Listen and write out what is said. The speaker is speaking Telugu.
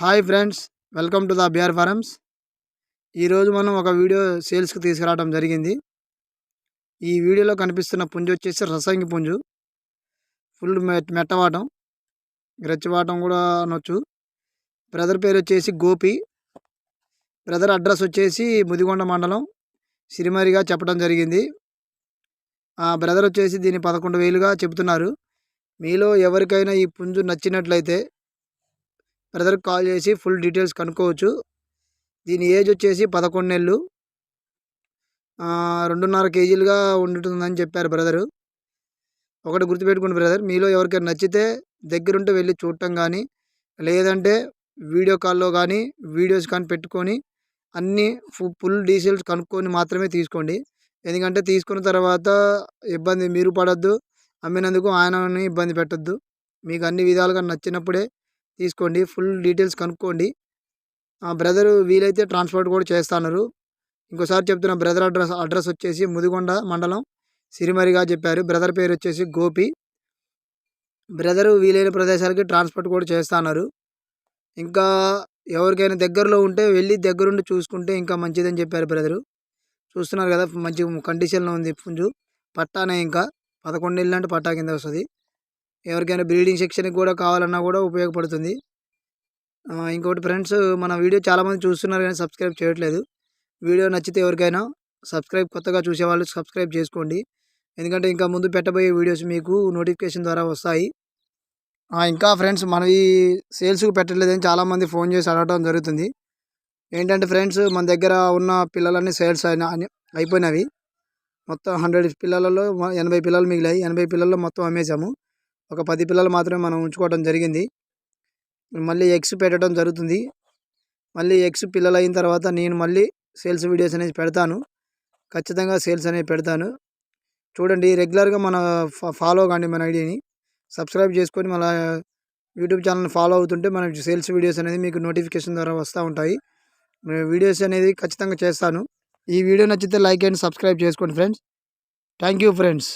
Hi friends welcome to the BR farms ఈరోజు మనం ఒక వీడియో సేల్స్కి తీసుకురావడం జరిగింది. ఈ వీడియోలో కనిపిస్తున్న పుంజు వచ్చేసి రసంగి పుంజు. ఫుల్ మెట్టవాటం గ్రెచ్చవాటం కూడా అనొచ్చు. బ్రదర్ పేరు వచ్చేసి గోపి. బ్రదర్ అడ్రస్ వచ్చేసి ముదిగొండ మండలం సిరిమరిగా చెప్పడం జరిగింది. ఆ బ్రదర్ వచ్చేసి దీన్ని పదకొండు వేలుగా చెబుతున్నారు. మీలో ఎవరికైనా ఈ పుంజు నచ్చినట్లయితే బ్రదర్కి కాల్ చేసి ఫుల్ డీటెయిల్స్ కనుక్కోవచ్చు. దీని ఏజ్ వచ్చేసి పదకొండు నెలలు. రెండున్నర కేజీలుగా ఉంటుందని చెప్పారు బ్రదరు. ఒకటి గుర్తుపెట్టుకోండి బ్రదర్ మీలో ఎవరికైనా నచ్చితే దగ్గరుంటే వెళ్ళి చూడటం కానీ లేదంటే వీడియో కాల్లో కానీ వీడియోస్ కానీ పెట్టుకొని అన్నీ ఫుల్ డీటెయిల్స్ కనుక్కొని మాత్రమే తీసుకోండి. ఎందుకంటే తీసుకున్న తర్వాత ఇబ్బంది మీరు పడద్దు అమ్మినందుకు ఆయనని ఇబ్బంది పెట్టద్దు. మీకు అన్ని విధాలుగా నచ్చినప్పుడే తీసుకోండి ఫుల్ డీటెయిల్స్ కనుక్కోండి. బ్రదర్ వీలైతే ట్రాన్స్పోర్ట్ కూడా చేస్తున్నారు ఇంకోసారి చెప్తున్న బ్రదర్ అడ్రస్ అడ్రస్ వచ్చేసి ముదిగొండ మండలం సిరిమరిగా చెప్పారు. బ్రదర్ పేరు వచ్చేసి గోపి. బ్రదరు వీలైన ప్రదేశాలకి ట్రాన్స్పోర్ట్ కూడా చేస్తున్నారు ఇంకా ఎవరికైనా దగ్గరలో ఉంటే వెళ్ళి దగ్గరుండి చూసుకుంటే ఇంకా మంచిదని చెప్పారు బ్రదరు. చూస్తున్నారు కదా మంచి కండిషన్లో ఉంది పుంజు. పట్టానే ఇంకా. పదకొండు నెలలు అంటే పట్టా కింద వస్తుంది. ఎవరికైనా బ్రీడింగ్ సెక్షన్కి కూడా కావాలన్నా కూడా ఉపయోగపడుతుంది. ఇంకోటి ఫ్రెండ్స్ మన వీడియో చాలామంది చూస్తున్నారు కానీ సబ్స్క్రైబ్ చేయట్లేదు. వీడియో నచ్చితే ఎవరికైనా సబ్స్క్రైబ్ కొత్తగా చూసేవాళ్ళు సబ్స్క్రైబ్ చేసుకోండి. ఎందుకంటే ఇంకా ముందు పెట్టబోయే వీడియోస్ మీకు నోటిఫికేషన్ ద్వారా వస్తాయి. ఇంకా ఫ్రెండ్స్ మనవి సేల్స్కి పెట్టలేదని చాలామంది ఫోన్ చేసి అడగడం జరుగుతుంది. ఏంటంటే ఫ్రెండ్స్ మన దగ్గర ఉన్న పిల్లలన్నీ సేల్స్ అయిన అయిపోయినవి. మొత్తం హండ్రెడ్ పిల్లలలో ఎనభై పిల్లలు మిగిలాయి. ఎనభై పిల్లల్లో మొత్తం అమ్మేశాము. ఒక పది పిల్లలు మాత్రమే మనం ఉంచుకోవడం జరిగింది. మళ్ళీ ఎగ్స్ పెట్టడం జరుగుతుంది. మళ్ళీ ఎగ్స్ పిల్లలు అయిన తర్వాత నేను మళ్ళీ సేల్స్ వీడియోస్ అనేది పెడతాను. ఖచ్చితంగా సేల్స్ అనేవి పెడతాను. చూడండి రెగ్యులర్గా మన ఫాలో కాండి మన ఐడియాని. సబ్స్క్రైబ్ చేసుకొని మన యూట్యూబ్ ఛానల్ని ఫాలో అవుతుంటే మన సేల్స్ వీడియోస్ అనేది మీకు నోటిఫికేషన్ ద్వారా వస్తూ ఉంటాయి. వీడియోస్ అనేది ఖచ్చితంగా చేస్తాను. ఈ వీడియో నచ్చితే లైక్ అండ్ సబ్స్క్రైబ్ చేసుకోండి ఫ్రెండ్స్. Thank you friends.